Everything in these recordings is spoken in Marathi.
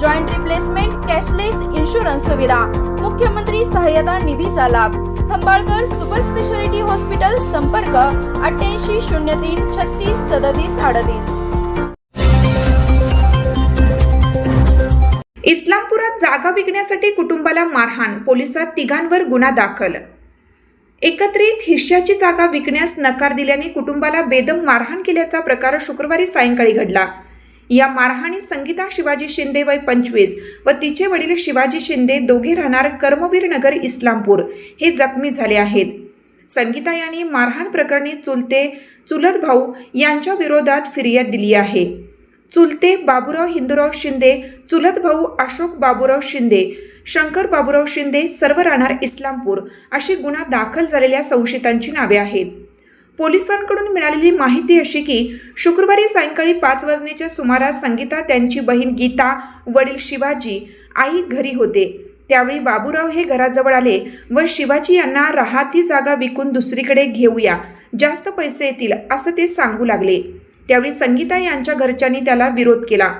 joint replacement cashless insurance सुविधा मुख्यमंत्री सहाय्यता निधीचा लाभ. खंबाळकर सुपर स्पेशालिटी हॉस्पिटल संपर्क अठ्ठ्याऐंशी शून्य तीन छत्तीस सदतीस अडतीस. इस्लामपुरात जागा विकण्यासाठी कुटुंबाला मारहाण पोलिसात तिघांवर गुन्हा दाखल. एकत्रित हिश्श्याची जागा विकण्यास नकार दिल्याने कुटुंबाला बेदम मारहाण केल्याचा प्रकार शुक्रवारी सायंकाळी घडला. या मारहाणी संगीता शिवाजी शिंदे वय पंचवीस व तिचे वडील शिवाजी शिंदे दोघे राहणार कर्मवीर नगर इस्लामपूर हे जखमी झाले आहेत. संगीता यांनी मारहाण प्रकरणी चुलते चुलत भाऊ यांच्या विरोधात फिर्याद दिली आहे. चुलते बाबूराव हिंदूराव शिंदे चुलत भाऊ अशोक बाबूराव शिंदे शंकर बाबूराव शिंदे सर्व राहणार इस्लामपूर अशी गुन्हा दाखल झालेल्या संशयितांची नावे आहेत. पोलिसांकडून मिळालेली माहिती अशी की शुक्रवारी सायंकाळी पाच वाजण्याच्या सुमारास संगीता त्यांची बहीण गीता वडील शिवाजी आई घरी होते. त्यावेळी बाबूराव हे घराजवळ आले व शिवाजी यांना राहती जागा विकून दुसरीकडे घेऊया जास्त पैसे येतील असं ते सांगू लागले. त्यावेळी संगीता यांच्या घरच्यांनी त्याला विरोध केला.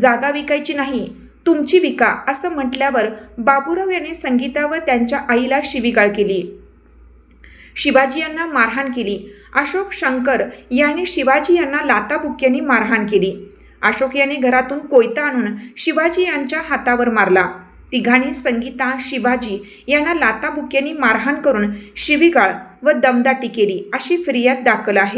जागा विकायची नाही तुमची विका असं म्हटल्यावर बाबूराव याने संगीता व त्यांच्या आईला शिवीगाळ केली. शिवाजी यांना मारहाण केली. अशोक शंकर यांनी शिवाजी यांना लाताबुक्यांनी मारहाण केली. अशोक यांनी घरातून कोयता आणून शिवाजी यांच्या हातावर मारला. तिघांनी संगीता शिवाजी यांना लाताबुक्यांनी मारहाण करून शिवीगाळ व दमदाटी केली अशी फिर्याद दाखल आहे.